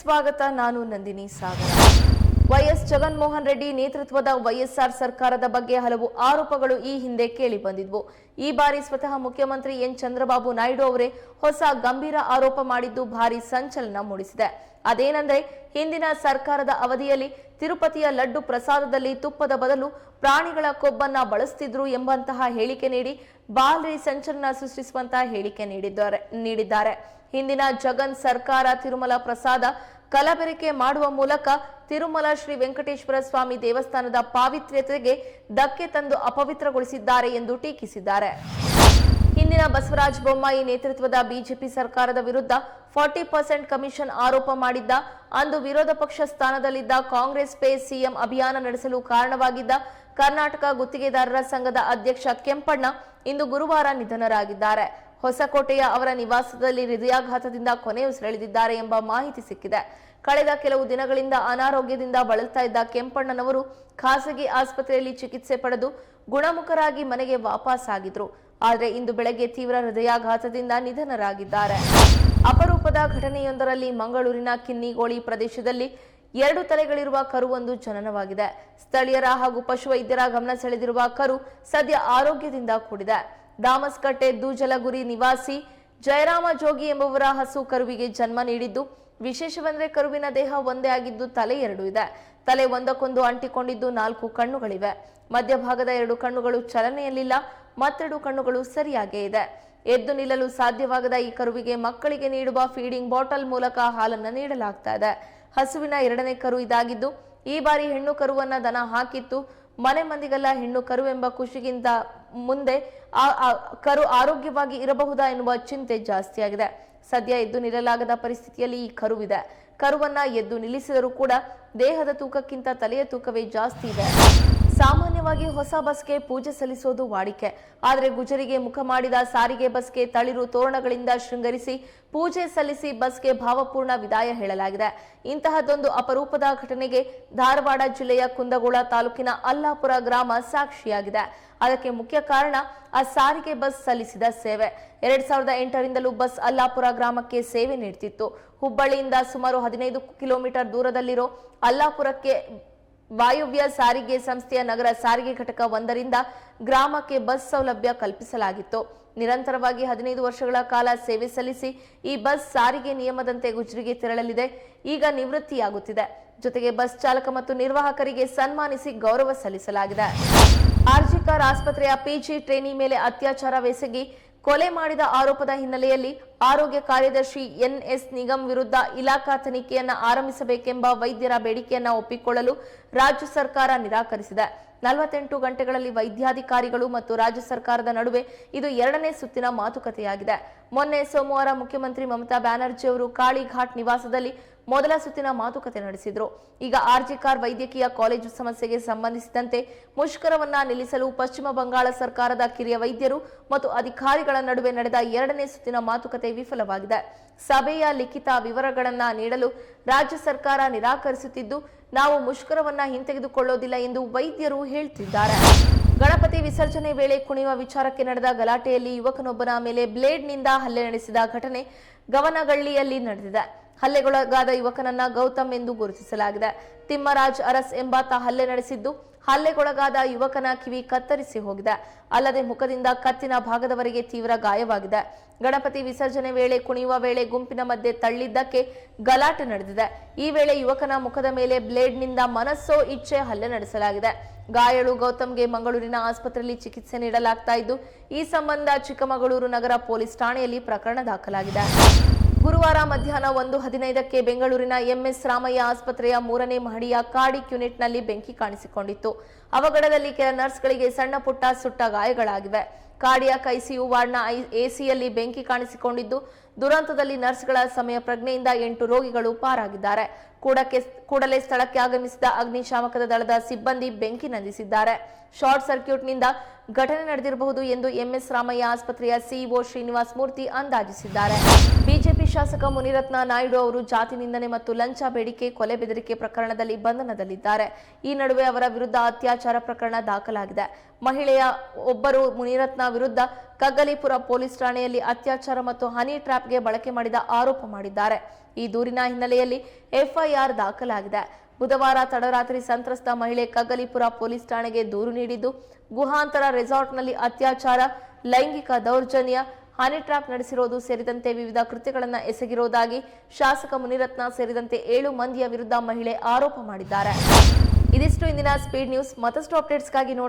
ಸ್ವಾಗತ, ನಾನು ನಂದಿನಿ ಸಾಗರ. ವೈಎಸ್ ಜಗನ್ಮೋಹನ್ ರೆಡ್ಡಿ ನೇತೃತ್ವದ ವೈಎಸ್ಆರ್ ಸರ್ಕಾರದ ಬಗ್ಗೆ ಹಲವು ಆರೋಪಗಳು ಈ ಹಿಂದೆ ಕೇಳಿ ಬಂದಿದ್ವು. ಈ ಬಾರಿ ಸ್ವತಃ ಮುಖ್ಯಮಂತ್ರಿ ಎನ್ ಚಂದ್ರಬಾಬು ನಾಯ್ಡು ಅವರೇ ಹೊಸ ಗಂಭೀರ ಆರೋಪ ಮಾಡಿದ್ದು ಭಾರಿ ಸಂಚಲನ ಮೂಡಿಸಿದೆ. ಅದೇನೆಂದರೆ, ಹಿಂದಿನ ಸರ್ಕಾರದ ಅವಧಿಯಲ್ಲಿ ತಿರುಪತಿಯ ಲಡ್ಡು ಪ್ರಸಾದದಲ್ಲಿ ತುಪ್ಪದ ಬದಲು ಪ್ರಾಣಿಗಳ ಕೊಬ್ಬನ್ನ ಬಳಸ್ತಿದ್ರು ಎಂಬಂತಹ ಹೇಳಿಕೆ ನೀಡಿ ಬಾಲ್ರಿ ಸಂಚಲನ ಸೃಷ್ಟಿಸುವಂತಹ ಹೇಳಿಕೆ ನೀಡಿದ್ದಾರೆ ನೀಡಿದ್ದಾರೆ. ಹಿಂದಿನ ಜಗನ್ ಸರ್ಕಾರ ತಿರುಮಲ ಪ್ರಸಾದ ಕಲಬೆರಕೆ ಮಾಡುವ ಮೂಲಕ ತಿರುಮಲ ಶ್ರೀ ವೆಂಕಟೇಶ್ವರ ಸ್ವಾಮಿ ದೇವಸ್ಥಾನದ ಪಾವಿತ್ರ್ಯತೆಗೆ ಧಕ್ಕೆ ತಂದು ಅಪವಿತ್ರಗೊಳಿಸಿದ್ದಾರೆ ಎಂದು ಟೀಕಿಸಿದ್ದಾರೆ. ಹಿಂದಿನ ಬಸವರಾಜ ಬೊಮ್ಮಾಯಿ ನೇತೃತ್ವದ ಬಿಜೆಪಿ ಸರ್ಕಾರದ ವಿರುದ್ಧ ಫಾರ್ಟಿ ಪರ್ಸೆಂಟ್ ಕಮಿಷನ್ ಆರೋಪ ಮಾಡಿದ್ದ, ಅಂದು ವಿರೋಧ ಪಕ್ಷ ಸ್ಥಾನದಲ್ಲಿದ್ದ ಕಾಂಗ್ರೆಸ್ ಪೇ ಸಿಎಂ ಅಭಿಯಾನ ನಡೆಸಲು ಕಾರಣವಾಗಿದ್ದ ಕರ್ನಾಟಕ ಗುತ್ತಿಗೆದಾರರ ಸಂಘದ ಅಧ್ಯಕ್ಷ ಕೆಂಪಣ್ಣ ಇಂದು ಗುರುವಾರ ನಿಧನರಾಗಿದ್ದಾರೆ. ಹೊಸಕೋಟೆಯ ಅವರ ನಿವಾಸದಲ್ಲಿ ಹೃದಯಾಘಾತದಿಂದ ಕೊನೆಯುಸಿರೆಳೆದಿದ್ದಾರೆ ಎಂಬ ಮಾಹಿತಿ ಸಿಕ್ಕಿದೆ. ಕಳೆದ ಕೆಲವು ದಿನಗಳಿಂದ ಅನಾರೋಗ್ಯದಿಂದ ಬಳಲ್ತಾ ಇದ್ದ ಕೆಂಪಣ್ಣನವರು ಖಾಸಗಿ ಆಸ್ಪತ್ರೆಯಲ್ಲಿ ಚಿಕಿತ್ಸೆ ಪಡೆದು ಗುಣಮುಖರಾಗಿ ಮನೆಗೆ ವಾಪಸ್ಸಾಗಿದ್ರು ಆದರೆ ಇಂದು ಬೆಳಗ್ಗೆ ತೀವ್ರ ಹೃದಯಾಘಾತದಿಂದ ನಿಧನರಾಗಿದ್ದಾರೆ. ಅಪರೂಪದ ಘಟನೆಯೊಂದರಲ್ಲಿ ಮಂಗಳೂರಿನ ಕಿನ್ನಿಗೋಳಿ ಪ್ರದೇಶದಲ್ಲಿ ಎರಡು ತಲೆಗಳಿರುವ ಕರುವೊಂದು ಜನನವಾಗಿದೆ. ಸ್ಥಳೀಯರ ಹಾಗೂ ಪಶುವೈದ್ಯರ ಗಮನ ಸೆಳೆದಿರುವ ಕರು ಸದ್ಯ ಆರೋಗ್ಯದಿಂದ ಕೂಡಿದೆ. ದಾಮಸ್ಕಟ್ಟೆ ದೂಜಲಗುರಿ ನಿವಾಸಿ ಜಯರಾಮ ಜೋಗಿ ಎಂಬುವರ ಹಸು ಕರುವಿಗೆ ಜನ್ಮ ನೀಡಿದ್ದು, ವಿಶೇಷವೆಂದರೆ ಕರುವಿನ ದೇಹ ಒಂದೇ ಆಗಿದ್ದು ತಲೆ ಎರಡು ಇದೆ. ತಲೆ ಒಂದಕ್ಕೊಂದು ಅಂಟಿಕೊಂಡಿದ್ದು ನಾಲ್ಕು ಕಣ್ಣುಗಳಿವೆ. ಮಧ್ಯಭಾಗದ ಎರಡು ಕಣ್ಣುಗಳು ಚಲನೆಯಲ್ಲಿಲ್ಲ. ಮತ್ತೆರಡು ಕಣ್ಣುಗಳು ಸರಿಯಾಗೇ ಇದೆ. ಎದ್ದು ನಿಲ್ಲಲು ಸಾಧ್ಯವಾಗದ ಈ ಕರುವಿಗೆ ಮಕ್ಕಳಿಗೆ ನೀಡುವ ಫೀಡಿಂಗ್ ಬಾಟಲ್ ಮೂಲಕ ಹಾಲನ್ನು ನೀಡಲಾಗ್ತಾ ಇದೆ. ಹಸುವಿನ ಎರಡನೇ ಕರು ಇದಾಗಿದ್ದು, ಈ ಬಾರಿ ಹೆಣ್ಣು ಕರುವನ್ನ ದನ ಹಾಕಿತ್ತು. ಮನೆ ಮಂದಿಗೆಲ್ಲ ಹೆಣ್ಣು ಕರು ಎಂಬ ಖುಷಿಗಿಂತ ಮುಂದೆ ಕರು ಆರೋಗ್ಯವಾಗಿ ಇರಬಹುದಾ ಎನ್ನುವ ಚಿಂತೆ ಜಾಸ್ತಿಯಾಗಿದೆ. ಸದ್ಯ ಎದ್ದು ನಿಲ್ಲಲಾಗದ ಪರಿಸ್ಥಿತಿಯಲ್ಲಿ ಈ ಕರುವಿದೆ. ಕರುವನ್ನ ಎದ್ದು ನಿಲ್ಲಿಸಿದರೂ ಕೂಡ ದೇಹದ ತೂಕಕ್ಕಿಂತ ತಲೆಯ ತೂಕವೇ ಜಾಸ್ತಿ ಇದೆ. ಸಾಮಾನ್ಯವಾಗಿ ಹೊಸ ಬಸ್ಗೆ ಪೂಜೆ ಸಲ್ಲಿಸೋದು ವಾಡಿಕೆ. ಆದರೆ ಗುಜರಿಗೆ ಮುಖ ಮಾಡಿದ ಸಾರಿಗೆ ಬಸ್ಗೆ ತಳಿರು ತೋರಣಗಳಿಂದ ಶೃಂಗರಿಸಿ ಪೂಜೆ ಸಲ್ಲಿಸಿ ಬಸ್ಗೆ ಭಾವಪೂರ್ಣ ವಿದಾಯ ಹೇಳಲಾಗಿದೆ. ಇಂತಹದ್ದೊಂದು ಅಪರೂಪದ ಘಟನೆಗೆ ಧಾರವಾಡ ಜಿಲ್ಲೆಯ ಕುಂದಗೋಳ ತಾಲೂಕಿನ ಅಲ್ಲಾಪುರ ಗ್ರಾಮ ಸಾಕ್ಷಿಯಾಗಿದೆ. ಅದಕ್ಕೆ ಮುಖ್ಯ ಕಾರಣ ಆ ಸಾರಿಗೆ ಬಸ್ ಸಲ್ಲಿಸಿದ ಸೇವೆ. ಎರಡ್ ಸಾವಿರದ ಎಂಟರಿಂದಲೂ ಬಸ್ ಅಲ್ಲಾಪುರ ಗ್ರಾಮಕ್ಕೆ ಸೇವೆ ನೀಡುತ್ತಿತ್ತು ಹುಬ್ಬಳ್ಳಿಯಿಂದ ಸುಮಾರು ಹದಿನೈದು ಕಿಲೋಮೀಟರ್ ದೂರದಲ್ಲಿರೋ ಅಲ್ಲಾಪುರಕ್ಕೆ ವಾಯುವ್ಯ ಸಾರಿಗೆ ಸಂಸ್ಥೆಯ ನಗರ ಸಾರಿಗೆ ಘಟಕ ಒಂದರಿಂದ ಗ್ರಾಮಕ್ಕೆ ಬಸ್ ಸೌಲಭ್ಯ ಕಲ್ಪಿಸಲಾಗಿತ್ತು. ನಿರಂತರವಾಗಿ ಹದಿನೈದು ವರ್ಷಗಳ ಕಾಲ ಸೇವೆ ಸಲ್ಲಿಸಿ ಈ ಬಸ್ ಸಾರಿಗೆ ನಿಯಮದಂತೆ ಗುಜರಿಗೆ ತೆರಳಲಿದೆ. ಈಗ ನಿವೃತ್ತಿಯಾಗುತ್ತಿದೆ. ಜೊತೆಗೆ ಬಸ್ ಚಾಲಕ ಮತ್ತು ನಿರ್ವಾಹಕರಿಗೆ ಸನ್ಮಾನಿಸಿ ಗೌರವ ಸಲ್ಲಿಸಲಾಗಿದೆ. ಆರ್ಜಿಕರ್ ಆಸ್ಪತ್ರೆಯ ಪಿಜಿ ಟ್ರೇನಿ ಮೇಲೆ ಅತ್ಯಾಚಾರವೆಸಗಿ ಕೊಲೆ ಮಾಡಿದ ಆರೋಪದ ಹಿನ್ನೆಲೆಯಲ್ಲಿ ಆರೋಗ್ಯ ಕಾರ್ಯದರ್ಶಿ ಎನ್ಎಸ್ ನಿಗಮ್ ವಿರುದ್ಧ ಇಲಾಖಾ ತನಿಖೆಯನ್ನು ಆರಂಭಿಸಬೇಕೆಂಬ ವೈದ್ಯರ ಬೇಡಿಕೆಯನ್ನು ಒಪ್ಪಿಕೊಳ್ಳಲು ರಾಜ್ಯ ಸರ್ಕಾರ ನಿರಾಕರಿಸಿದೆ. ನಲವತ್ತೆಂಟು ಗಂಟೆಗಳಲ್ಲಿ ವೈದ್ಯಾಧಿಕಾರಿಗಳು ಮತ್ತು ರಾಜ್ಯ ಸರ್ಕಾರದ ನಡುವೆ ಇದು ಎರಡನೇ ಸುತ್ತಿನ ಮಾತುಕತೆಯಾಗಿದೆ. ಮೊನ್ನೆ ಸೋಮವಾರ ಮುಖ್ಯಮಂತ್ರಿ ಮಮತಾ ಬ್ಯಾನರ್ಜಿ ಅವರು ಕಾಳಿಘಾಟ್ ನಿವಾಸದಲ್ಲಿ ಮೊದಲ ಸುತ್ತಿನ ಮಾತುಕತೆ ನಡೆಸಿದ್ರು. ಈಗ ಆರ್ಜಿಕಾರ್ ವೈದ್ಯಕೀಯ ಕಾಲೇಜು ಸಮಸ್ಯೆಗೆ ಸಂಬಂಧಿಸಿದಂತೆ ಮುಷ್ಕರವನ್ನ ನಿಲ್ಲಿಸಲು ಪಶ್ಚಿಮ ಬಂಗಾಳ ಸರ್ಕಾರದ ಕಿರಿಯ ವೈದ್ಯರು ಮತ್ತು ಅಧಿಕಾರಿಗಳ ನಡುವೆ ನಡೆದ ಎರಡನೇ ಸುತ್ತಿನ ಮಾತುಕತೆ ವಿಫಲವಾಗಿದೆ. ಸಭೆಯ ಲಿಖಿತ ವಿವರಗಳನ್ನ ನೀಡಲು ರಾಜ್ಯ ಸರ್ಕಾರ ನಿರಾಕರಿಸುತ್ತಿದ್ದು, ನಾವು ಮುಷ್ಕರವನ್ನ ಹಿಂತೆಗೆದುಕೊಳ್ಳೋದಿಲ್ಲ ಎಂದು ವೈದ್ಯರು ಹೇಳ್ತಿದ್ದಾರೆ. ಗಣಪತಿ ವಿಸರ್ಜನೆ ವೇಳೆ ಕುಣಿಯುವ ವಿಚಾರಕ್ಕೆ ನಡೆದ ಗಲಾಟೆಯಲ್ಲಿ ಯುವಕನೊಬ್ಬನ ಮೇಲೆ ಬ್ಲೇಡ್ನಿಂದ ಹಲ್ಲೆ ನಡೆಸಿದ ಘಟನೆ ಗವನಗಳ್ಳಿಯಲ್ಲಿ ನಡೆದಿದೆ. ಹಲ್ಲೆಗೊಳಗಾದ ಯುವಕನನ್ನ ಗೌತಮ್ ಎಂದು ಗುರುತಿಸಲಾಗಿದೆ. ತಿಮ್ಮರಾಜ್ ಅರಸ್ ಎಂಬಾತ ಹಲ್ಲೆ ನಡೆಸಿದ್ದು, ಹಲ್ಲೆಗೊಳಗಾದ ಯುವಕನ ಕಿವಿ ಕತ್ತರಿಸಿ ಹೋಗಿದೆ. ಅಲ್ಲದೆ ಮುಖದಿಂದ ಕತ್ತಿನ ಭಾಗದವರೆಗೆ ತೀವ್ರ ಗಾಯವಾಗಿದೆ. ಗಣಪತಿ ವಿಸರ್ಜನೆ ವೇಳೆ ಕುಣಿಯುವ ವೇಳೆ ಗುಂಪಿನ ಮಧ್ಯೆ ತಳ್ಳಿದ್ದಕ್ಕೆ ಗಲಾಟೆ ನಡೆದಿದೆ. ಈ ವೇಳೆ ಯುವಕನ ಮುಖದ ಮೇಲೆ ಬ್ಲೇಡ್ನಿಂದ ಮನಸ್ಸೋ ಇಚ್ಛೆ ಹಲ್ಲೆ ನಡೆಸಲಾಗಿದೆ. ಗಾಯಾಳು ಗೌತಮ್ಗೆ ಮಂಗಳೂರಿನ ಆಸ್ಪತ್ರೆಯಲ್ಲಿ ಚಿಕಿತ್ಸೆ ನೀಡಲಾಗ್ತಾ ಇದ್ದು, ಈ ಸಂಬಂಧ ಚಿಕ್ಕಮಗಳೂರು ನಗರ ಪೊಲೀಸ್ ಠಾಣೆಯಲ್ಲಿ ಪ್ರಕರಣ ದಾಖಲಾಗಿದೆ. ಗುರುವಾರ ಮಧ್ಯಾಹ್ನ ಒಂದು ಹದಿನೈದಕ್ಕೆ ಬೆಂಗಳೂರಿನ ಎಂಎಸ್ ರಾಮಯ್ಯ ಆಸ್ಪತ್ರೆಯ ಮೂರನೇ ಮಹಡಿಯ ಕಾರ್ಡಿಕ್ ಯೂನಿಟ್ನಲ್ಲಿ ಬೆಂಕಿ ಕಾಣಿಸಿಕೊಂಡಿತ್ತು. ಅವಘಡದಲ್ಲಿ ಕೆಲ ನರ್ಸ್ಗಳಿಗೆ ಸಣ್ಣ ಪುಟ್ಟ ಸುಟ್ಟ ಗಾಯಗಳಾಗಿವೆ. ಕಾರ್ಡಿಯಾಕ್ ಐಸಿಯು ವಾರ್ಡ್ನ ಎಸಿಯಲ್ಲಿ ಬೆಂಕಿ ಕಾಣಿಸಿಕೊಂಡಿದ್ದು, ದುರಂತದಲ್ಲಿ ನರ್ಸ್ಗಳ ಸಮಯ ಪ್ರಜ್ಞೆಯಿಂದ ಎಂಟು ರೋಗಿಗಳು ಪಾರಾಗಿದ್ದಾರೆ. ಕೂಡಕ್ಕೆ, ಕೂಡಲೇ ಸ್ಥಳಕ್ಕೆ ಆಗಮಿಸಿದ ಅಗ್ನಿಶಾಮಕದ ದಳದ ಸಿಬ್ಬಂದಿ ಬೆಂಕಿ ನಂದಿಸಿದ್ದಾರೆ. ಶಾರ್ಟ್ ಸರ್ಕ್ಯೂಟ್ನಿಂದ ಘಟನೆ ನಡೆದಿರಬಹುದು ಎಂದು ಎಂಎಸ್ ರಾಮಯ್ಯ ಆಸ್ಪತ್ರೆಯ ಸಿಇಒ ಶ್ರೀನಿವಾಸ್ ಮೂರ್ತಿ ಅಂದಾಜಿಸಿದ್ದಾರೆ. ಶಾಸಕ ಮುನಿರತ್ನ ನಾಯ್ಡು ಅವರು ಜಾತಿ ನಿಂದನೆ ಮತ್ತು ಲಂಚ ಬೇಡಿಕೆ, ಕೊಲೆ ಬೆದರಿಕೆ ಪ್ರಕರಣದಲ್ಲಿ ಬಂಧನದಲ್ಲಿದ್ದಾರೆ. ಈ ನಡುವೆ ಅವರ ವಿರುದ್ಧ ಅತ್ಯಾಚಾರ ಪ್ರಕರಣ ದಾಖಲಾಗಿದೆ. ಮಹಿಳೆಯ ಒಬ್ಬರು ಮುನಿರತ್ನ ವಿರುದ್ಧ ಕಗ್ಗಲಿಪುರ ಪೊಲೀಸ್ ಠಾಣೆಯಲ್ಲಿ ಅತ್ಯಾಚಾರ ಮತ್ತು ಹನಿ ಟ್ರ್ಯಾಪ್ಗೆ ಬಳಕೆ ಮಾಡಿದ ಆರೋಪ ಮಾಡಿದ್ದಾರೆ. ಈ ದೂರಿನ ಹಿನ್ನೆಲೆಯಲ್ಲಿ ಎಫ್ಐಆರ್ ದಾಖಲಾಗಿದೆ. ಬುಧವಾರ ತಡರಾತ್ರಿ ಸಂತ್ರಸ್ತ ಮಹಿಳೆ ಕಗ್ಗಲಿಪುರ ಪೊಲೀಸ್ ಠಾಣೆಗೆ ದೂರು ನೀಡಿದ್ದು, ಗುಹಾಂತರ ರೆಸಾರ್ಟ್ನಲ್ಲಿ ಅತ್ಯಾಚಾರ, ಲೈಂಗಿಕ ದೌರ್ಜನ್ಯ ಹನಿ ಟ್ರ್ಯಾಪ್ ನಡೆಸಿರೋದು ಸೇರಿದಂತೆ ವಿವಿಧ ಕೃತ್ಯಗಳನ್ನು ಎಸಗಿರುವುದಾಗಿ ಶಾಸಕ ಮುನಿರತ್ನ ಸೇರಿದಂತೆ ಏಳು ಮಂದಿಯ ವಿರುದ್ಧ ಮಹಿಳೆ ಆರೋಪ ಮಾಡಿದ್ದಾರೆ. ಇದಿಷ್ಟು ಇಂದಿನ ಸ್ಪೀಡ್ ನ್ಯೂಸ್ ಮತ್ತಷ್ಟು ಅಪ್ಡೇಟ್ಸ್ಗಾಗಿ ನೋಡ್ತಾ